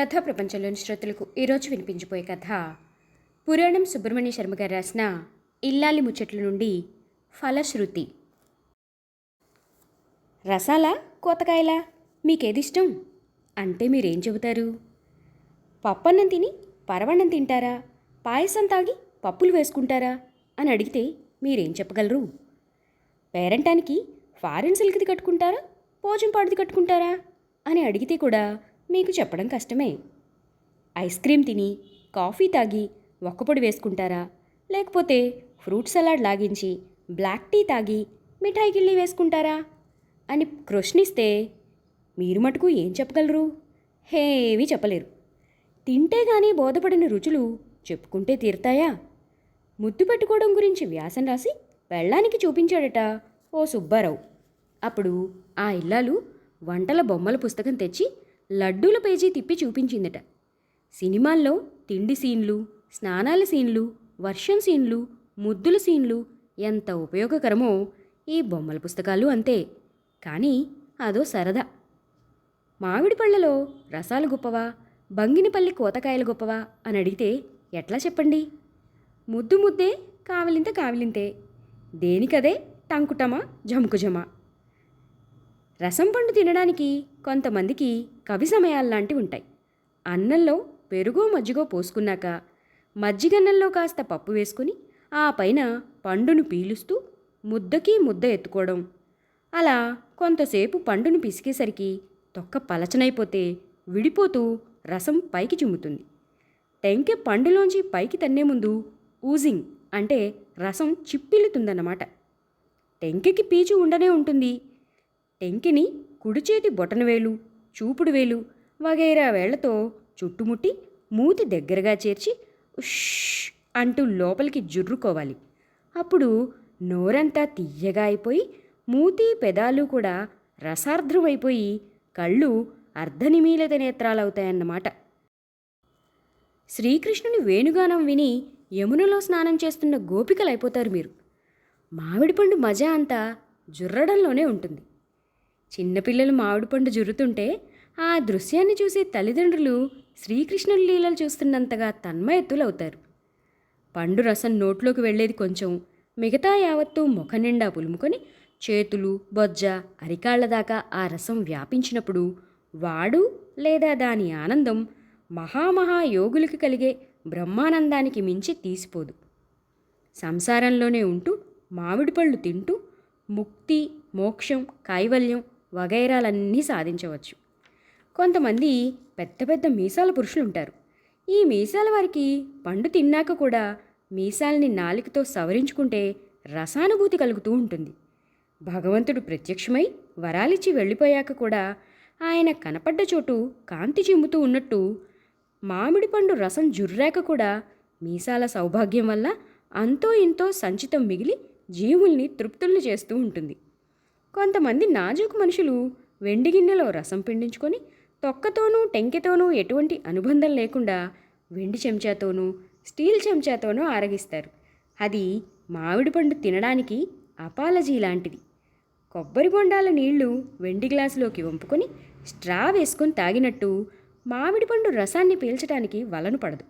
కథా ప్రపంచంలోని శ్రోతలకు ఈరోజు వినిపించిపోయే కథ. పురాణం సుబ్రహ్మణ్య శర్మ గారు రాసిన ఇల్లాలి ముచ్చట్ల నుండి ఫలశ్రుతి. రసాలా కోతకాయలా మీకేది ఇష్టం అంటే మీరేం చెబుతారు? పప్పన్నం తిని పరవన్నం తింటారా? పాయసం తాగి పప్పులు వేసుకుంటారా? అని అడిగితే మీరేం చెప్పగలరు? పేరంటానికి ఫారెన్ సిల్క్ది కట్టుకుంటారా? పోజంపాడుది కట్టుకుంటారా? అని అడిగితే కూడా మీకు చెప్పడం కష్టమే. ఐస్ క్రీమ్ తిని కాఫీ తాగి ఒక్కపొడి వేసుకుంటారా? లేకపోతే ఫ్రూట్ సలాడ్ లాగించి బ్లాక్ టీ తాగి మిఠాయి గిల్లి వేసుకుంటారా? అని ప్రశ్నిస్తే మీరు మటుకు ఏం చెప్పగలరు? హేవీ చెప్పలేరు. తింటే కానీ బోధపడిన రుచులు చెప్పుకుంటే తీరుతాయా? ముద్దు పెట్టుకోవడం గురించి వ్యాసం రాసి పెళ్ళానికి చూపించాడట ఓ సుబ్బారావు. అప్పుడు ఆ ఇల్లాలు వంటల బొమ్మల పుస్తకం తెచ్చి లడ్డూల పేజీ తిప్పి చూపించిందట. సినిమాల్లో తిండి సీన్లు స్నానాల సీన్లు వర్షం సీన్లు ముద్దుల సీన్లు ఎంత ఉపయోగకరమో ఈ బొమ్మల పుస్తకాలు అంతే. కానీ అదో సరదా. మామిడి పళ్ళలో రసాలు గొప్పవా? బంగినిపల్లి కోతకాయలు గొప్పవా? అని అడిగితే ఎట్లా చెప్పండి? ముద్దు ముద్దే కావలింత కావలింతే. దేనికదే టంకుటమా జముకుజమా? రసం పండు తినడానికి కొంతమందికి కవి సమయాల్లాంటివి ఉంటాయి. అన్నంలో పెరుగో మజ్జిగో పోసుకున్నాక మజ్జిగన్నంలో కాస్త పప్పు వేసుకుని ఆ పైన పండును పీలుస్తూ ముద్దకి ముద్ద ఎత్తుకోవడం. అలా కొంతసేపు పండును పిసికేసరికి తొక్క పలచనైపోతే విడిపోతూ రసం పైకి చిమ్ముతుంది. టెంకె పండులోంచి పైకి తన్నే ముందు ఊజింగ్ అంటే రసం చిప్పిల్లుతుందన్నమాట. టెంకెకి పీచు ఉండనే ఉంటుంది. టెంకిని కుడిచేతి బొటనవేలు చూపుడు వేలు వగైరా వేళ్ళతో చుట్టుముట్టి మూతి దగ్గరగా చేర్చి ఉష్ అంటూ లోపలికి జుర్రుకోవాలి. అప్పుడు నోరంతా తియ్యగా అయిపోయి మూతి పెదాలు కూడా రసార్ధ్రమైపోయి కళ్ళు అర్ధనిమీలిత నేత్రాలవుతాయన్నమాట. శ్రీకృష్ణుని వేణుగానం విని యమునలో స్నానం చేస్తున్న గోపికలైపోతారు మీరు. మామిడి పండు మజా అంతా జుర్రడంలోనే ఉంటుంది. చిన్నపిల్లలు మామిడి పండు జురుతుంటే ఆ దృశ్యాన్ని చూసే తల్లిదండ్రులు శ్రీకృష్ణుడి లీలలు చూస్తున్నంతగా తన్మయత్తులవుతారు. పండు రసం నోట్లోకి వెళ్ళేది కొంచెం మిగతా యావత్తూ ముఖ నిండా పులుముకొని చేతులు బొజ్జ అరికాళ్ళ దాకా ఆ రసం వ్యాపించినప్పుడు వాడు లేదా దాని ఆనందం మహామహా యోగులకి కలిగే బ్రహ్మానందానికి మించి తీసిపోదు. సంసారంలోనే ఉంటూ మామిడి పళ్ళు తింటూ ముక్తి మోక్షం కైవల్యం వగైరాలన్నీ సాధించవచ్చు. కొంతమంది పెద్ద పెద్ద మీసాల పురుషులు ఉంటారు ఈ మీసాల వారికి పండు తిన్నాక కూడా మీసాలని నాలికతో సవరించుకుంటే రసానుభూతి కలుగుతూ ఉంటుంది. భగవంతుడు ప్రత్యక్షమై వరాలిచ్చి వెళ్ళిపోయాక కూడా ఆయన కనపడ్డ చోటు కాంతి చిమ్ముతూ ఉన్నట్టు మామిడి పండు రసం జుర్రాక కూడా మీసాల సౌభాగ్యం వల్ల అంతో ఇంతో సంచితం మిగిలి జీవుల్ని తృప్తుల్ని చేస్తూ ఉంటుంది. కొంతమంది నాజూకు మనుషులు వెండి గిన్నెలో రసం పిండించుకొని తొక్కతోనూ టెంకెతోనూ ఎటువంటి అనుబంధం లేకుండా వెండి చెంచాతోనూ స్టీల్ చెంచాతోనూ ఆరగిస్తారు. అది మామిడి పండు తినడానికి అపాలజీ లాంటిది. కొబ్బరి బొండాల నీళ్ళు వెండి గ్లాసులోకి వంపుకొని స్ట్రా వేసుకొని తాగినట్టు మామిడి పండు రసాన్ని పీల్చడానికి వలను పడదు.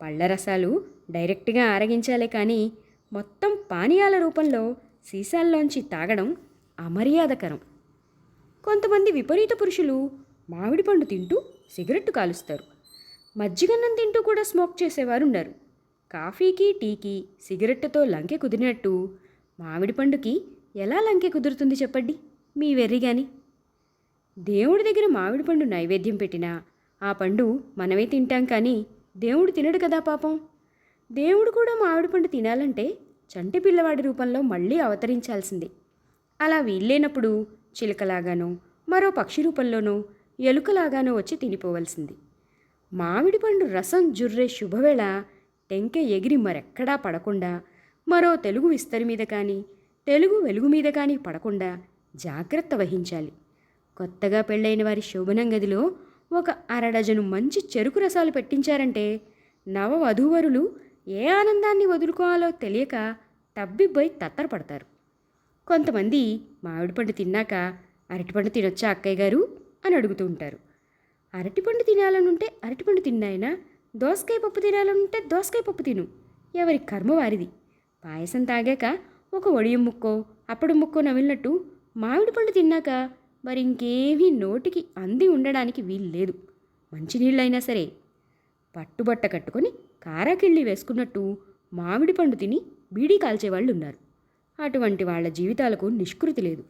పళ్ళ రసాలు డైరెక్ట్గా ఆరగించాలే కానీ మొత్తం పానీయాల రూపంలో సీసాల్లోంచి తాగడం అమర్యాదకరం. కొంతమంది విపరీత పురుషులు మామిడి పండు తింటూ సిగరెట్టు కాలుస్తారు. మజ్జిగన్నం తింటూ కూడా స్మోక్ చేసేవారు ఉన్నారు కాఫీకి టీకి సిగరెట్టుతో లంకె కుదిరినట్టు మామిడి పండుకి ఎలా లంకె కుదురుతుంది చెప్పండి? మీ వెర్రి కానీ దేవుడి దగ్గర మామిడి పండు నైవేద్యం పెట్టినా ఆ పండు మనమే తింటాం కానీ దేవుడు తినడు కదా పాపం. దేవుడు కూడా మామిడి పండు తినాలంటే చంటి పిల్లవాడి రూపంలో మళ్ళీ అవతరించాల్సిందే. అలా వీల్లేనప్పుడు చిలకలాగానో మరో పక్షి రూపంలోనో ఎలుకలాగానో వచ్చి తినిపోవలసింది. మామిడి పండు రసం జుర్రే శుభవేళ టెంకె ఎగిరి మరెక్కడా పడకుండా మరో తెలుగు విస్తరి మీద కానీ తెలుగు వెలుగు మీద కానీ పడకుండా జాగ్రత్త వహించాలి. కొత్తగా పెళ్ళైన వారి శోభనం గదిలో ఒక అరడజను మంచి చెరుకు రసాలు పెట్టించారంటే నవ వధూవరులు ఏ ఆనందాన్ని వదులుకోవాలో తెలియక తబ్బిబ్బై తత్తరపడతారు. కొంతమంది మామిడిపండు తిన్నాక అరటిపండు తినొచ్చా అక్కయ్య గారు? అని అడుగుతూ ఉంటారు. అరటిపండు తినాలనుంటే అరటిపండు తిన్నాయనా? దోసకాయ పప్పు తినాలనుంటే దోసకాయ పప్పు తిను. ఎవరి కర్మ వారిది. పాయసం తాగాక ఒక వడియం ముక్కో అప్పుడు ముక్కో నమిలినట్టు మామిడి పండు తిన్నాక మరి ఇంకేమీ నోటికి అంది ఉండడానికి వీలు లేదు మంచినీళ్ళైనా సరే. పట్టుబట్ట కట్టుకొని కారాకిళ్ళి వేసుకున్నట్టు మామిడి పండు తిని బీడీ కాల్చేవాళ్ళు ఉన్నారు అటువంటి వాళ్ళ జీవితాలకు నిష్కృతి లేదు.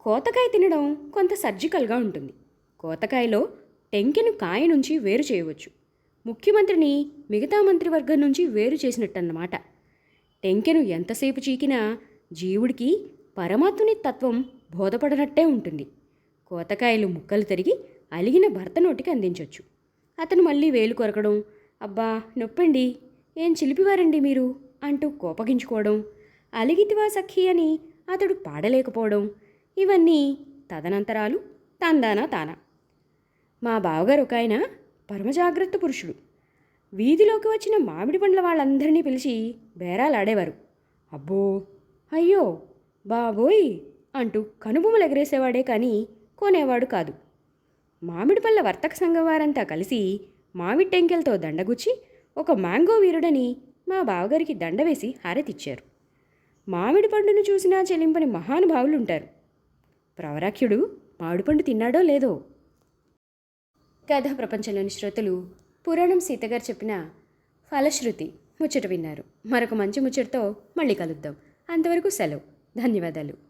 కోతకాయ తినడం కొంత సర్జికల్గా ఉంటుంది. కోతకాయలో టెంకెను కాయ నుంచి వేరు చేయవచ్చు. ముఖ్యమంత్రిని మిగతా మంత్రివర్గం నుంచి వేరు చేసినట్టన్నమాట. టెంకెను ఎంతసేపు చీకినా జీవుడికి పరమాత్ముని తత్వం బోధపడనట్టే ఉంటుంది. కోతకాయలు ముక్కలు తరిగి అలిగిన భర్త నోటికి అందించవచ్చు అతను మళ్ళీ వేలు కొరకడం అబ్బా నొప్పండి. ఏం చిలిపివారండి మీరు? అంటూ కోపగించుకోవడం అలిగితివా సఖి అని అతడు పాడలేకపోవడం. ఇవన్నీ తదనంతరాలు తందానా తానా. మా బావగారు ఒక ఆయన పరమజాగ్రత్త పురుషుడు. వీధిలోకి వచ్చిన మామిడి పండ్ల వాళ్ళందరినీ పిలిచి బేరాలాడేవారు. అబ్బో అయ్యో బాబోయ్ అంటూ కనుబొమ్మలు ఎగరేసేవాడే కానీ కొనేవాడు కాదు. మామిడి పళ్ళ వర్తక సంఘం వారంతా కలిసి మామిడి టెంకెలతో దండగుచ్చి ఒక మ్యాంగో వీరుడని మా బావగారికి దండ వేసి హారతిచ్చారు. మామిడి పండును చూసినా చెలింపని మహానుభావులుంటారు. ప్రవరాఖ్యుడు మామిడిపండు తిన్నాడో లేదో? కథ ప్రపంచంలోని శ్రోతలు పురాణం సీతగారు చెప్పిన ఫలశ్రుతి ముచ్చట విన్నారు. మరొక మంచి ముచ్చటతో మళ్ళీ కలుద్దాం. అంతవరకు సెలవు. ధన్యవాదాలు.